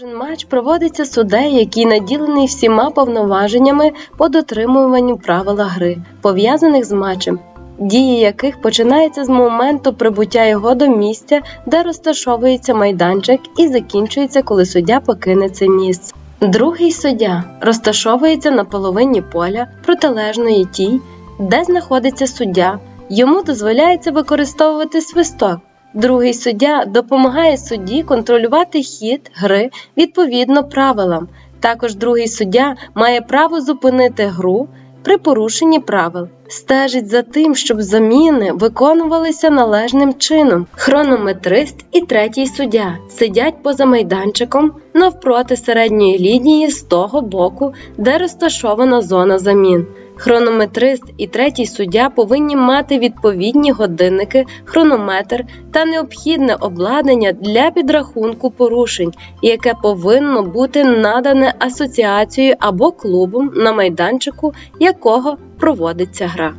Кожен матч проводиться суддею, який наділений всіма повноваженнями по дотримуванню правила гри, пов'язаних з матчем, дії яких починаються з моменту прибуття його до місця, де розташовується майданчик, і закінчується, коли суддя покине це місце. Другий суддя розташовується на половині поля, протилежної тій, де знаходиться суддя. Йому дозволяється використовувати свисток. Другий суддя допомагає судді контролювати хід гри відповідно правилам. Також другий суддя має право зупинити гру при порушенні правил, стежить за тим, щоб заміни виконувалися належним чином. Хронометрист і третій суддя сидять поза майданчиком навпроти середньої лінії з того боку, де розташована зона замін. Хронометрист і третій суддя повинні мати відповідні годинники, хронометр та необхідне обладнання для підрахунку порушень, яке повинно бути надане асоціацією або клубом на майданчику, якого проводиться гра.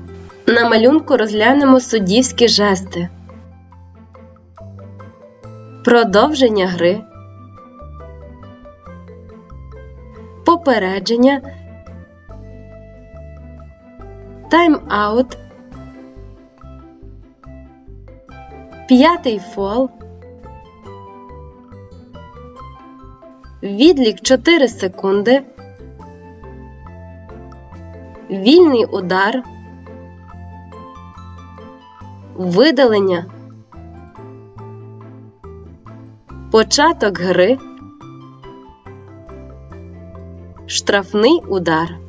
На малюнку розглянемо суддівські жести. Продовження гри. Попередження тайм-аут, п'ятий фол, відлік 4 секунди, вільний удар, видалення, початок гри, штрафний удар.